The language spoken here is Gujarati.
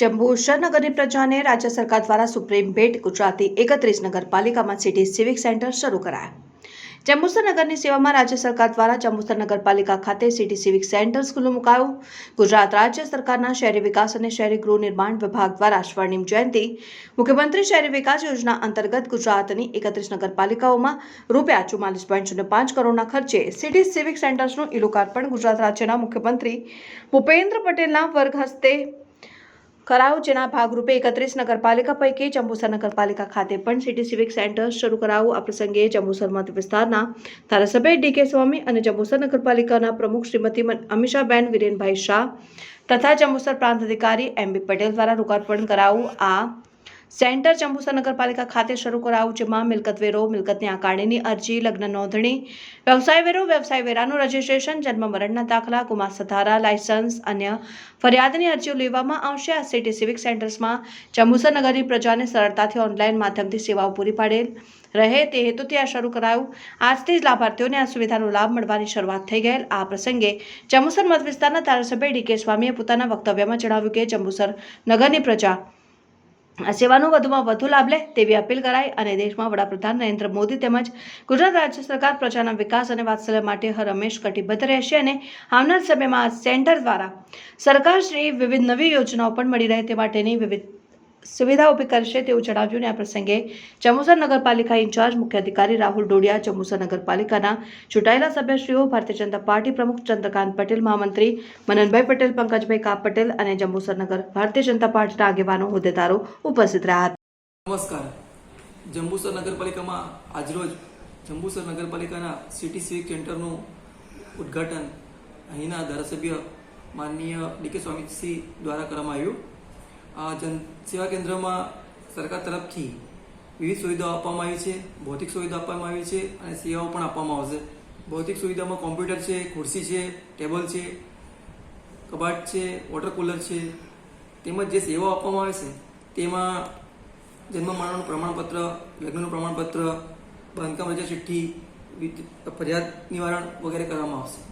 જંબુસરનગરની પ્રજાને રાજ્ય સરકાર દ્વારા સુપ્રીમ ભેટ ગુજરાતી એકત્રીસ નગરપાલિકામાં સિટી સિવિક સેન્ટર શરૂ કરાયા. જંબુસર નગરની સેવામાં રાજ્ય સરકાર દ્વારા જંબુસર નગરપાલિકા ખાતે સિટી સિવિક સેન્ટર ખુલ્લું મુકાયું. ગુજરાત રાજ્ય સરકારના શહેરી વિકાસ અને શહેરી ગૃહ નિર્માણ વિભાગ દ્વારા સ્વર્ણિમ જયંતિ મુખ્યમંત્રી શહેરી વિકાસ યોજના અંતર્ગત ગુજરાતની એકત્રીસ નગરપાલિકાઓમાં રૂપિયા ચુમ્માલીસ પોઈન્ટ શૂન્ય પાંચ કરોડના ખર્ચે સિટી સિવિક સેન્ટર્સનું ઈ લોકાર્પણ ગુજરાત રાજ્યના મુખ્યમંત્રી ભૂપેન્દ્ર પટેલના વર્ગ હસ્તે કરાયું, જેના ભાગરૂપે એકત્રીસ નગરપાલિકા પૈકી જંબુસર નગરપાલિકા ખાતે પણ સિટી સિવિક સેન્ટર શરૂ કરાવવું આ પ્રસંગે જંબુસર મત વિસ્તારના ધારાસભ્ય ડીકે સ્વામી અને જંબુસર નગરપાલિકાના પ્રમુખ શ્રીમતી અમીષાબેન વિરેનભાઈ શાહ તથા જંબુસર પ્રાંત અધિકારી એમ બી પટેલ દ્વારા લોકાર્પણ કરાવું આ સેન્ટર ચંબુસર નગરપાલિકા ખાતે શરૂ કરાયું જેમાં મિલકત વેરો. મિલકતની આકારણીની અરજી, લગ્ન નોંધણી, વ્યવસાય વેરો, વ્યવસાય વેરાનું રજીસ્ટ્રેશન જન્મ મરણના દાખલા ગુમા સધારા લાયસન્સ અન્ય ફરિયાદની અરજીઓ લેવામાં આવશે. આ સિટી સિવિક સેન્ટર્સમાં ચંબુસર નગરની પ્રજાને સરળતાથી ઓનલાઈન માધ્યમથી સેવાઓ પૂરી પાડેલ રહે. તે હેતુથી આ શરૂ કરાયું. આજથી જ લાભાર્થીઓને આ સુવિધાનો લાભ મળવાની શરૂઆત થઈ ગયેલ. આ પ્રસંગે ચંબુસર મત વિસ્તારના ધારાસભ્ય ડીકે સ્વામીએ પોતાના વક્તવ્યમાં જણાવ્યું કે ચંબુસર નગરની પ્રજા આ સેવાનો વધુમાં વધુ લાભ લે તેવી અપીલ કરાઈ અને દેશમાં વડાપ્રધાન નરેન્દ્ર મોદી તેમજ ગુજરાત રાજ્ય સરકાર પ્રજાના વિકાસ અને વાત્સલ્ય માટે હર હંમેશ કટિબદ્ધ રહેશે અને આવનાર સમયમાં આ સેન્ટર દ્વારા સરકારશ્રી વિવિધ નવી યોજનાઓ પણ મળી રહે તે માટેની વિવિધ સુવિધા ઊભી કરશે તેવું જણાવ્યું અને આ પ્રસંગે જંબુસર નગરપાલિકા ઇન્ચાર્જ મુખ્ય અધિકારી રાહુલ ડોડિયા જંબુસર નગરપાલિકાના ચૂંટાયેલા સભ્યશ્રીઓ, ભારતીય જનતા પાર્ટી પ્રમુખ ચંદ્રકાંત પટેલ, મહામંત્રી મનનભાઈ પટેલ, પંકજભાઈ કાપ પટેલ અને જંબુસર નગર ભારતીય જનતા પાર્ટીના આગેવાનો, હોદ્દેદારો ઉપસ્થિત રહ્યા હતા. નમસ્કાર. જંબુસર નગરપાલિકામાં આજરોજ જંબુસર નગરપાલિકાના સિટી સિવિક સેન્ટરનું ઉદ્ઘાટન અહીંના ધારાસભ્ય માનનીય ડીકે સ્વામીશ્રી દ્વારા કરવામાં આવ્યું. જન સેવા કેન્દ્રમાં સરકાર તરફથી વિવિધ સુવિધાઓ આપવામાં આવી છે, ભૌતિક સુવિધા આપવામાં આવી છે અને સેવાઓ પણ આપવામાં આવશે. ભૌતિક સુવિધામાં કોમ્પ્યુટર છે, ખુરશી છે, ટેબલ છે, કબાટ છે, વોટર કુલર છે. તેમજ જે સેવાઓ આપવામાં આવે છે, તેમાં જન્મ મરણનું પ્રમાણપત્ર, લગ્નનું પ્રમાણપત્ર, બાંધકામ રજા ચિઠ્ઠી ફરિયાદ નિવારણ વગેરે કરવામાં આવશે.